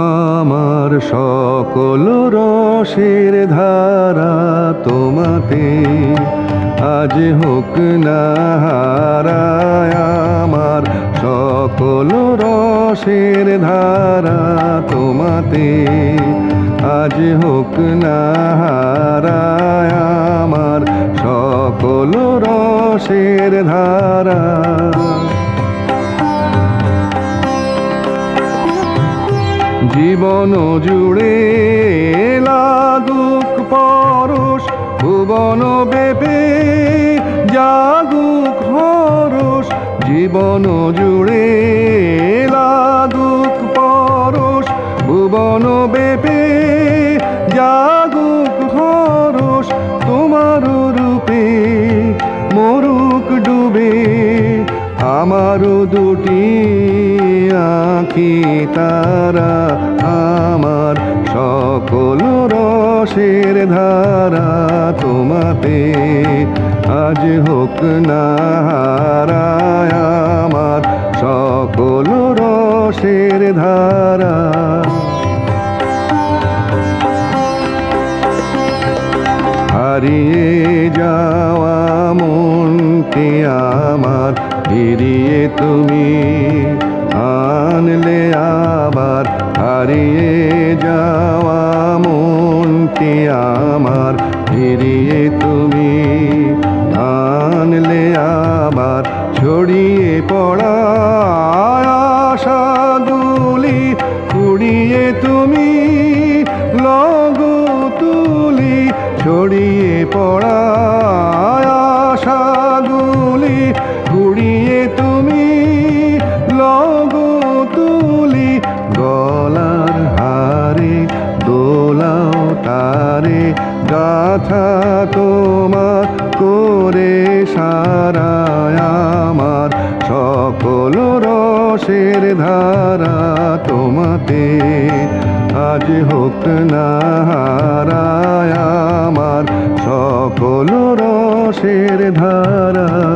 আমার সকল রসের ধারা তোমাতে আজ হোক না হারায় আমার সকল রসের ধারা তোমাতে আজ হোক না হারায় আমার সকল রসের ধারা জীবন জুড়ে লাগুক পরশ, ভুবন বেপে জাগুক হরস জীবন জুড়ে লাগুক পরশ, ভুবন বেপে জাগুক হরস তোমার রূপে মরুক ডুবে, আমারও দুটি আখি তারা। রসের ধারা তোমাতে আজ হোক না আমার সকল রসের ধারা। হারিয়ে যাওয়া মনকে আমার ফিরিয়ে তুমি আনলে আবার হারিয়ে যাওয়া আশাগুলি কুড়িয়ে তুমি লগো তুলি ছড়িয়ে পড়া আশাগুলি কুড়িয়ে তুমি লগো তুলি গলার হারে দোলাও তারে গাথা তোমার করে সারায় रा